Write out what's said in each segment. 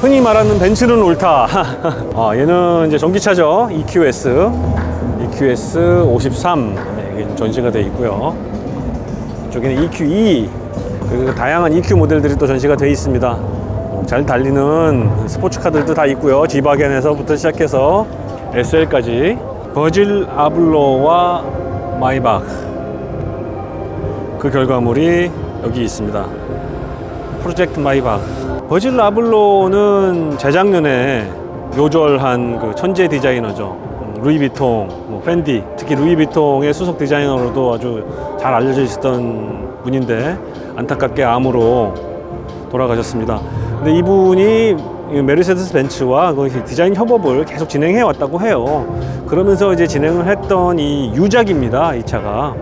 흔히 말하는 벤츠는 옳다. 아, 얘는 이제 전기차죠. EQS. EQS 53. 네, 이게 좀 전시가 되어 있고요. 이쪽에는 EQE. 그리고 다양한 EQ 모델들이 또 전시가 되어 있습니다. 어, 잘 달리는 스포츠카들도 다 있고요. 지바겐에서부터 시작해서 SL까지. 버질 아블로와 마이박. 그 결과물이 여기 있습니다. 프로젝트 마이박. 버질 라블로는 재작년에 요절한 그 천재 디자이너죠. 음, 루이비통, 뭐 팬디, 특히 루이비통의 수석 디자이너로도 아주 잘 알려져 있었던 분인데 안타깝게 암으로 돌아가셨습니다. 근데 이분이 이 메르세데스 벤츠와 그 디자인 협업을 계속 진행해 왔다고 해요. 그러면서 이제 진행을 했던 이 유작입니다. 이 차가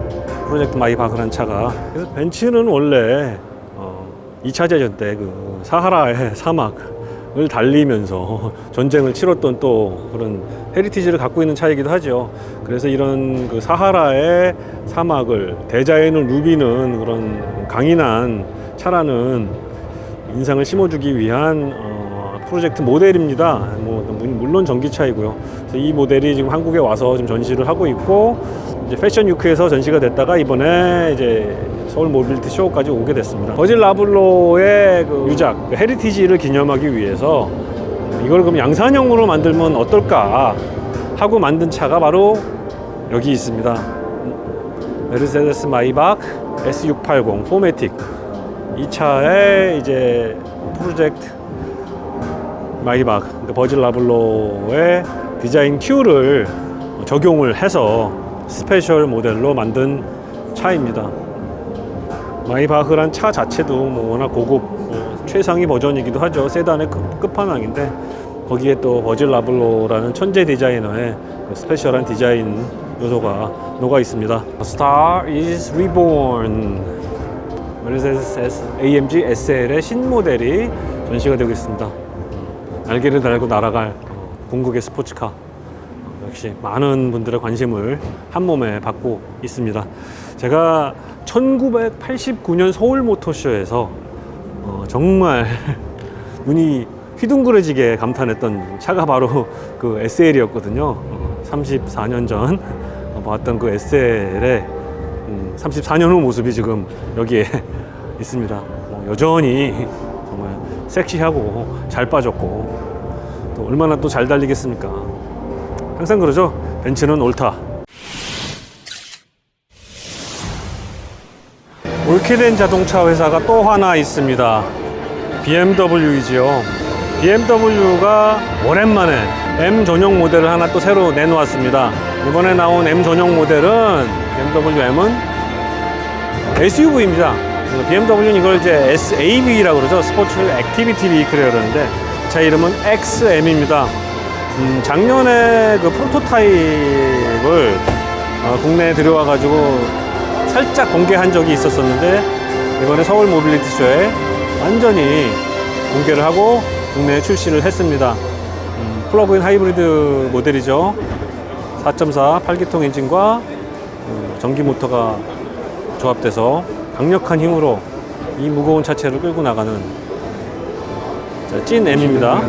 프로젝트 마이바크라는 차가. 그래서 벤츠는 원래 어, 2차 대전 때 그 사하라의 사막을 달리면서 전쟁을 치렀던 또 그런 헤리티지를 갖고 있는 차이기도 하죠. 그래서 이런 그 사하라의 사막을 대자연을 누비는 그런 강인한 차라는 인상을 심어주기 위한 어, 프로젝트 모델입니다. 뭐, 물론 전기차이고요. 이 모델이 지금 한국에 와서 지금 전시를 하고 있고 이제 패션 위크에서 전시가 됐다가 이번에 이제 서울 모빌리티 쇼까지 오게 됐습니다. 버질 라블로의 그 유작 그 헤리티지를 기념하기 위해서 이걸 그럼 양산형으로 만들면 어떨까 하고 만든 차가 바로 여기 있습니다. 메르세데스 마이박 S680 포매틱 이 차에 이제 프로젝트 마이박 그러니까 버질 라블로의 디자인 큐를 적용을 해서 스페셜 모델로 만든 차입니다. 마이바흐란 차 자체도 뭐 워낙 고급 뭐 최상위 버전이기도 하죠. 세단의 끝, 끝판왕인데 거기에 또 버질 라블로라는 천재 디자이너의 그 스페셜한 디자인 요소가 녹아 있습니다. Star is Reborn 메르세데스 AMG SL의 신모델이 전시가 되고 있습니다. 음, 날개를 달고 날아갈 어, 궁극의 스포츠카 어, 역시 많은 분들의 관심을 한 몸에 받고 있습니다. 제가 1989년 서울 모터쇼에서 어, 정말 눈이 휘둥그레지게 감탄했던 차가 바로 그 SL이었거든요. 어, 34년 전 어, 봤던 그 SL의 음, 34년 후 모습이 지금 여기에 있습니다. 뭐 여전히 정말 섹시하고 잘 빠졌고 또 얼마나 또 잘 달리겠습니까? 항상 그러죠. 벤츠는 옳다. 옳게 된 자동차 회사가 또 하나 있습니다. BMW이지요. BMW가 오랜만에 M 전용 모델을 하나 또 새로 내놓았습니다. 이번에 나온 M 전용 모델은 BMW M은 SUV입니다. BMW는 이걸 이제 SAV라고 그러죠. 스포츠 액티비티 비클이라고 그러는데 제 이름은 XM입니다. 음, 작년에 그 프로토타입을 어, 국내에 들여와가지고 살짝 공개한 적이 있었었는데 이번에 서울 모빌리티 쇼에 완전히 공개를 하고 국내에 출시를 했습니다. 음, 플러그인 하이브리드 모델이죠. 4.4 8기통 엔진과 음, 전기 모터가 조합돼서 강력한 힘으로 이 무거운 차체를 끌고 나가는 자, 찐 M입니다.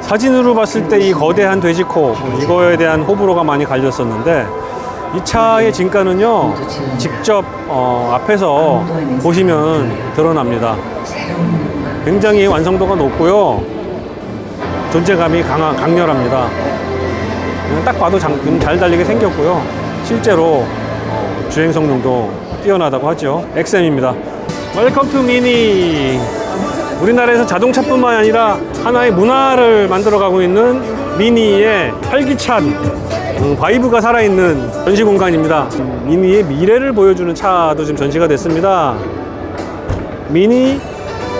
사진으로 봤을 때 이 거대한 돼지코 이거에 대한 호불호가 많이 갈렸었는데 이 차의 진가는요 직접 어, 앞에서 보시면 드러납니다. 굉장히 완성도가 높고요 존재감이 강하, 강렬합니다. 딱 봐도 장- 음, 잘 달리게 생겼고요 실제로 어, 주행 성능도 뛰어나다고 하죠. XM입니다. 웰컴 투 미니. 우리나라에서 자동차뿐만 아니라 하나의 문화를 만들어가고 있는 미니의 활기찬 음, 바이브가 살아있는 전시 공간입니다. 미니의 미래를 보여주는 차도 지금 전시가 됐습니다. 미니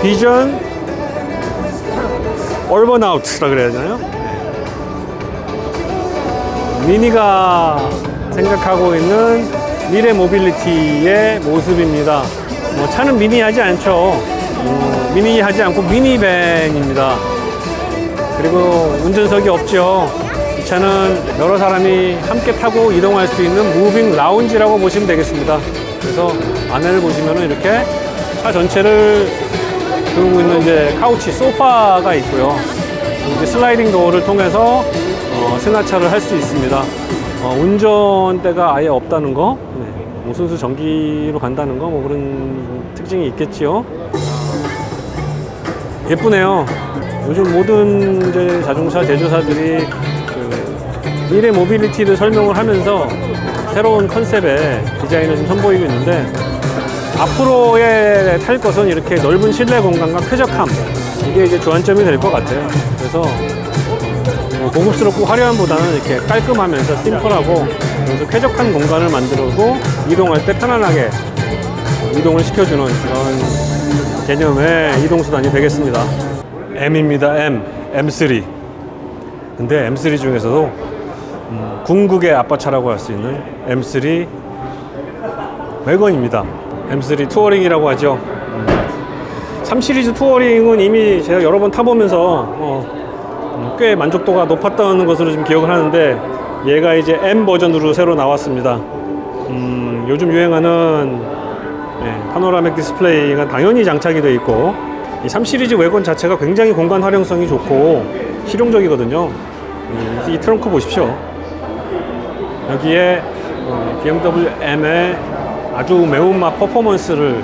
비전 얼버나우트라 그래야 되나요? 미니가 생각하고 있는 미래 모빌리티의 모습입니다. 뭐 차는 미니하지 않죠. 음, 미니하지 않고 미니밴입니다. 그리고 운전석이 없죠. 이 차는 여러 사람이 함께 타고 이동할 수 있는 무빙 라운지라고 보시면 되겠습니다. 그래서 안을 보시면 이렇게 차 전체를 들고 있는 이제 카우치 소파가 있고요. 이제 슬라이딩 도어를 통해서 어, 승하차를 할 수 있습니다. 어, 운전대가 아예 없다는 거, 네. 뭐 순수 전기로 간다는 거, 뭐 그런 특징이 있겠지요. 예쁘네요. 요즘 모든 이제 자동차 제조사들이 그 미래 모빌리티를 설명을 하면서 새로운 컨셉의 디자인을 좀 선보이고 있는데 앞으로의 탈 것은 이렇게 넓은 실내 공간과 쾌적함 이게 이제 주안점이 될 것 같아요. 그래서 뭐 고급스럽고 화려함보다는 이렇게 깔끔하면서 심플하고 그래서 쾌적한 공간을 만들고 이동할 때 편안하게 이동을 시켜주는 그런 개념의 이동수단이 되겠습니다. M입니다. M. M3. 근데 M3 중에서도 음, 궁극의 아빠차라고 할 수 있는 M3 외건입니다. M3 투어링이라고 하죠. 3 시리즈 투어링은 이미 제가 여러 번 타보면서 어, 음, 꽤 만족도가 높았다는 것으로 지금 기억을 하는데 얘가 이제 M 버전으로 새로 나왔습니다. 음, 요즘 유행하는 네, 파노라믹 디스플레이가 당연히 장착이 되어 있고 이 3 시리즈 외관 자체가 굉장히 공간 활용성이 좋고 실용적이거든요. 음, 이 트렁크 보십시오. 여기에 어, BMW M의 아주 매운맛 퍼포먼스를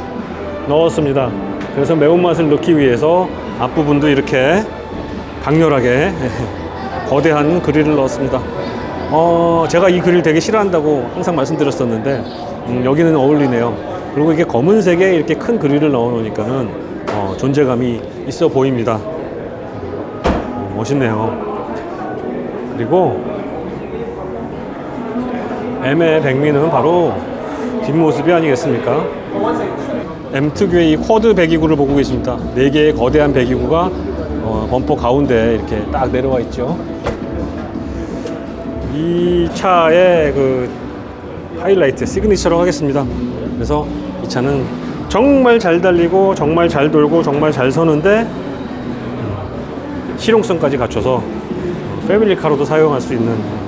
넣었습니다. 그래서 매운맛을 넣기 위해서 앞부분도 이렇게 강렬하게 거대한 그릴을 넣었습니다. 어, 제가 이 그릴 되게 싫어한다고 항상 말씀드렸었는데 음, 여기는 어울리네요. 그리고 이게 검은색에 이렇게 큰 그릴을 넣어 놓으니까는 어, 존재감이 있어 보입니다. 어, 멋있네요. 그리고 M의 백미는 바로 뒷모습이 아니겠습니까? M 특유의 이 쿼드 배기구를 보고 계십니다. 네 개의 거대한 배기구가 어, 범퍼 가운데 이렇게 딱 내려와 있죠. 이 차의 그 하이라이트 시그니처로 하겠습니다. 그래서 이 차는 정말 잘 달리고 정말 잘 돌고 정말 잘 서는데 음, 실용성까지 갖춰서 패밀리카로도 사용할 수 있는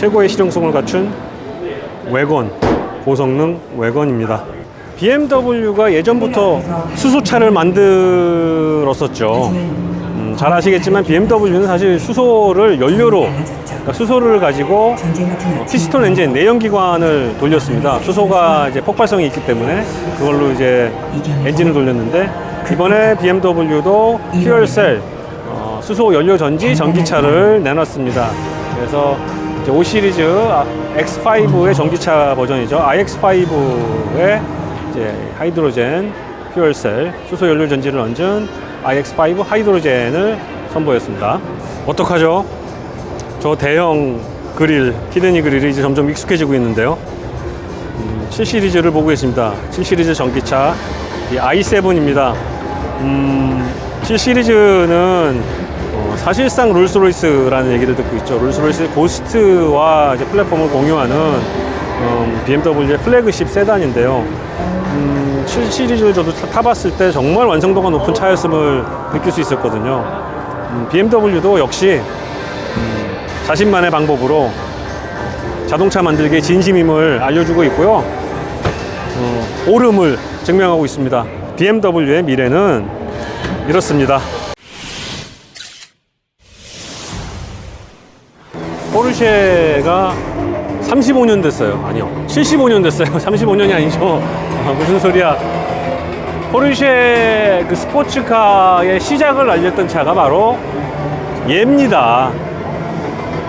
최고의 실용성을 갖춘 외건 고성능 외건입니다. BMW가 예전부터 수소차를 만들었었죠. 음, 잘 아시겠지만 BMW는 사실 수소를 연료로 그러니까 수소를 가지고 어, 피스톤 엔진 내연기관을 돌렸습니다. 수소가 이제 폭발성이 있기 때문에 그걸로 이제 엔진을 돌렸는데 이번에 BMW도 퓨얼셀 어, 수소 연료 전지 전기차를 내놨습니다. 그래서 이제 5 시리즈 X5의 전기차 버전이죠. iX5의 이제 하이드로젠 퓨얼셀 수소 연료 전지를 얹은 iX5 하이드로젠을 선보였습니다. 어떡하죠? 저 대형 그릴, 히드니 그릴이 이제 점점 익숙해지고 있는데요. 음, 7 시리즈를 보고 계십니다. 7 시리즈 전기차 이 i7입니다. 음, 7 시리즈는 어, 사실상 롤스로이스라는 얘기를 듣고 있죠. 롤스로이스 고스트와 이제 플랫폼을 공유하는 음, BMW의 플래그십 세단인데요. 음, 7 시리즈를 저도 타- 타봤을 때 정말 완성도가 높은 차였음을 느낄 수 있었거든요. 음, BMW도 역시 음, 자신만의 방법으로 자동차 만들기의 진심임을 알려주고 있고요. 어, 옳음을 증명하고 있습니다. BMW의 미래는 이렇습니다. 포르쉐가 35년 됐어요. 아니요. 75년 됐어요. 35년이 아니죠. 아, 무슨 소리야. 포르쉐 그 스포츠카의 시작을 알렸던 차가 바로 얘입니다.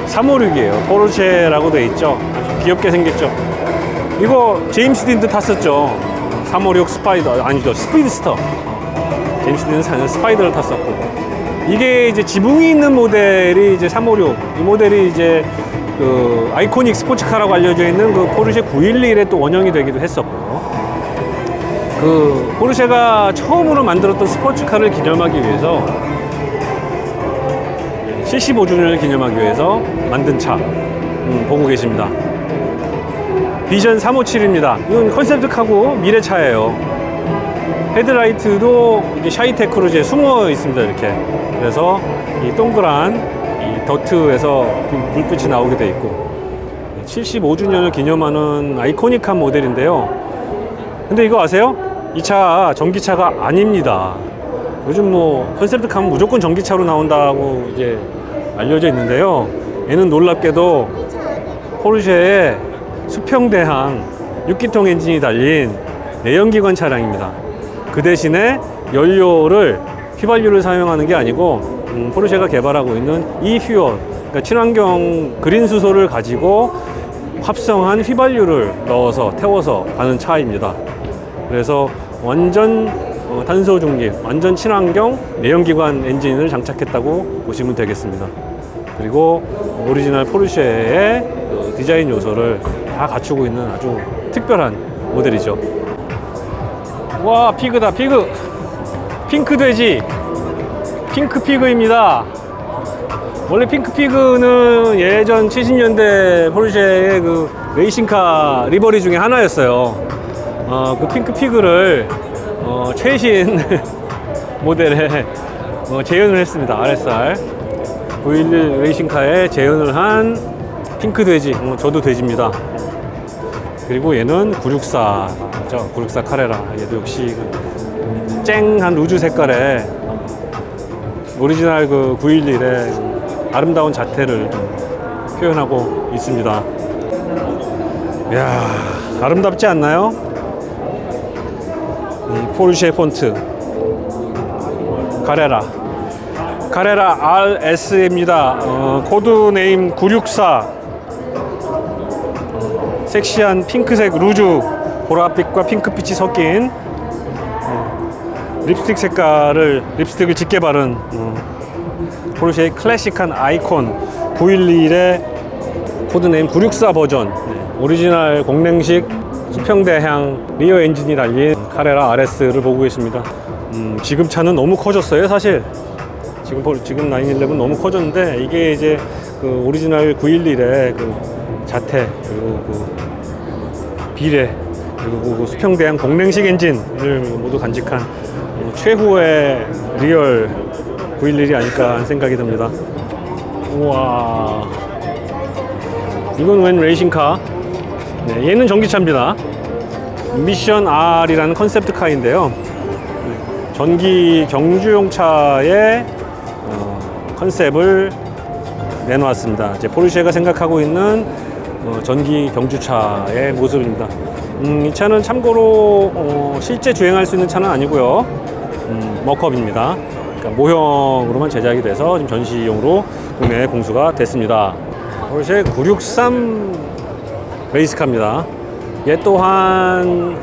356이에요. 포르쉐라고 돼 있죠. 아주 귀엽게 생겼죠. 이거 제임스 딘도 탔었죠. 356 스파이더 아니죠. 스피드스터. 제임스 딘은 스파이더를 탔었고. 이게 이제 지붕이 있는 모델이 이제 356. 이 모델이 이제 그 아이코닉 스포츠카라고 알려져 있는 그 포르쉐 911의 또 원형이 되기도 했었고요. 그 포르쉐가 처음으로 만들었던 스포츠카를 기념하기 위해서 75주년을 기념하기 위해서 만든 차 음, 보고 계십니다. 비전 357입니다. 이건 컨셉트카고 미래차예요. 헤드라이트도 이제 숨어 있습니다. 이렇게. 그래서 이 동그란 이 더트에서 불- 불빛이 나오게 돼 있고 75주년을 기념하는 아이코닉한 모델인데요. 근데 이거 아세요? 이 차 전기차가 아닙니다. 요즘 뭐 컨셉트카면 무조건 전기차로 나온다고 이제 알려져 있는데요. 얘는 놀랍게도 포르쉐의 수평대항 6기통 엔진이 달린 내연기관 차량입니다. 그 대신에 연료를 휘발유를 사용하는 게 아니고 음, 포르쉐가 개발하고 있는 이퓨어 그러니까 친환경 그린 수소를 가지고 합성한 휘발유를 넣어서 태워서 가는 차입니다. 그래서 완전 어, 탄소 중립, 완전 친환경 내연기관 엔진을 장착했다고 보시면 되겠습니다. 그리고 오리지널 포르쉐의 그 디자인 요소를 다 갖추고 있는 아주 특별한 모델이죠. 와 피그다 피그 핑크 돼지 핑크 피그입니다. 원래 핑크 피그는 예전 70년대 포르쉐의 그 레이싱카 리버리 중에 하나였어요. 어, 그 핑크 피그를 어, 최신 모델에 어, 재현을 했습니다. RSR 911 레이싱카에 재현을 한 핑크 돼지. 어, 저도 돼지입니다. 그리고 얘는 964, 죠 964 카레라. 얘도 역시 그 쨍한 루즈 색깔의 오리지널 그 911의 아름다운 자태를 좀 표현하고 있습니다. 이야, 아름답지 않나요? 이 포르쉐 폰트. 카레라. 카레라 RS입니다. 어, 코드 네임 964. 섹시한 핑크색 루즈 보라빛과 핑크빛이 섞인 어, 립스틱 색깔을 립스틱을 짙게 바른 어, 포르쉐의 클래식한 아이콘 911의 코드네임 964 버전. 네, 오리지널 공랭식 수평대향 리어 엔진이 달린 카레라 RS를 보고 계십니다. 음, 지금 차는 너무 커졌어요 사실. 지금 보- 지금 911 너무 커졌는데 이게 이제 그 오리지널 911의 그 자태 그리고 그 비례 그리고 그 수평대항 공랭식 엔진을 모두 간직한 어, 최후의 리얼 911이 아닐까 하는 생각이 듭니다. 우와 이건 웬 레이싱카? 네, 얘는 전기차입니다. 미션 R이라는 컨셉트 카인데요. 전기 경주용 차의 어, 컨셉을 내놓았습니다. 이제 포르쉐가 생각하고 있는 어, 전기 경주차의 모습입니다. 음, 이 차는 참고로 어, 실제 주행할 수 있는 차는 아니고요. 음, 머컵입니다. 그러니까 모형으로만 제작이 돼서 지금 전시용으로 국내에 공수가 됐습니다. 포르쉐 963 레이스카입니다. 얘 또한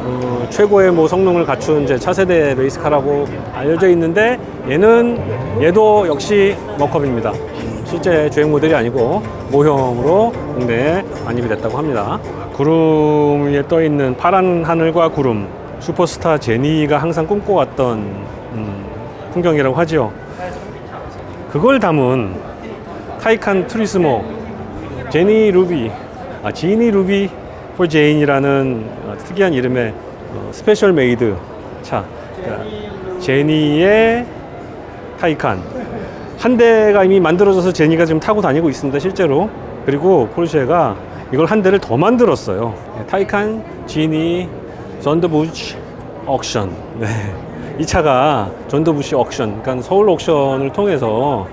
어, 최고의 뭐 성능을 갖춘 이제 차세대 레이스카라고 알려져 있는데 얘는 얘도 역시 머컵입니다. 음, 실제 주행 모델이 아니고 모형으로 국내에 반입이 됐다고 합니다. 구름 위에 떠 있는 파란 하늘과 구름 슈퍼스타 제니가 항상 꿈꿔왔던 음, 풍경이라고 하죠. 그걸 담은 타이칸 투리스모 제니 루비 아 지니 루비 포 제인이라는 어, 특이한 이름의 어, 스페셜 메이드 차 그러니까 제니의 타이칸 한 대가 이미 만들어져서 제니가 지금 타고 다니고 있습니다 실제로 그리고 포르쉐가 이걸 한 대를 더 만들었어요 네, 타이칸 지니 전더부치 옥션 네. 이 차가 전더부시 옥션 그러니까 서울 옥션을 통해서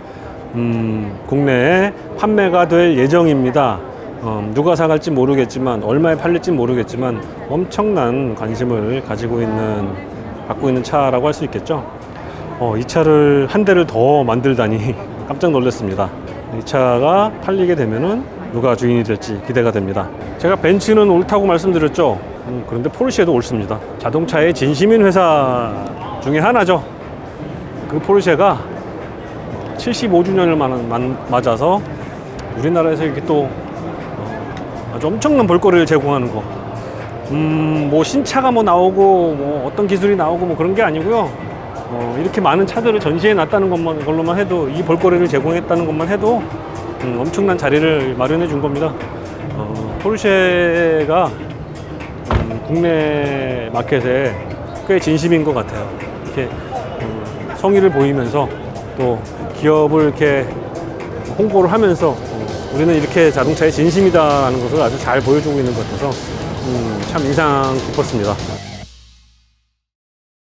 음, 국내에 판매가 될 예정입니다. 어, 누가 사갈지 모르겠지만 얼마에 팔릴지 모르겠지만 엄청난 관심을 가지고 있는 갖고 있는 차라고 할 수 있겠죠. 어, 이 차를 한 대를 더 만들다니 깜짝 놀랐습니다. 이 차가 팔리게 되면은 누가 주인이 될지 기대가 됩니다. 제가 벤츠는 옳다고 말씀드렸죠. 음, 그런데 포르쉐도 옳습니다. 자동차의 진심인 회사 중에 하나죠. 그 포르쉐가 75주년을 맞아서 우리나라에서 이렇게 또 어, 아주 엄청난 볼거리를 제공하는 거. 음, 뭐 신차가 뭐 나오고 뭐 어떤 기술이 나오고 뭐 그런 게 아니고요. 어, 이렇게 많은 차들을 전시해 놨다는 것만 걸로만 해도 이 볼거리를 제공했다는 것만 해도 음, 엄청난 자리를 마련해 준 겁니다. 어, 포르쉐가 음, 국내 마켓에 꽤 진심인 것 같아요. 이렇게 음, 성의를 보이면서 또 기업을 이렇게 홍보를 하면서 어, 우리는 이렇게 자동차에 진심이다라는 것을 아주 잘 보여주고 있는 것 같아서 음, 참 인상 깊었습니다.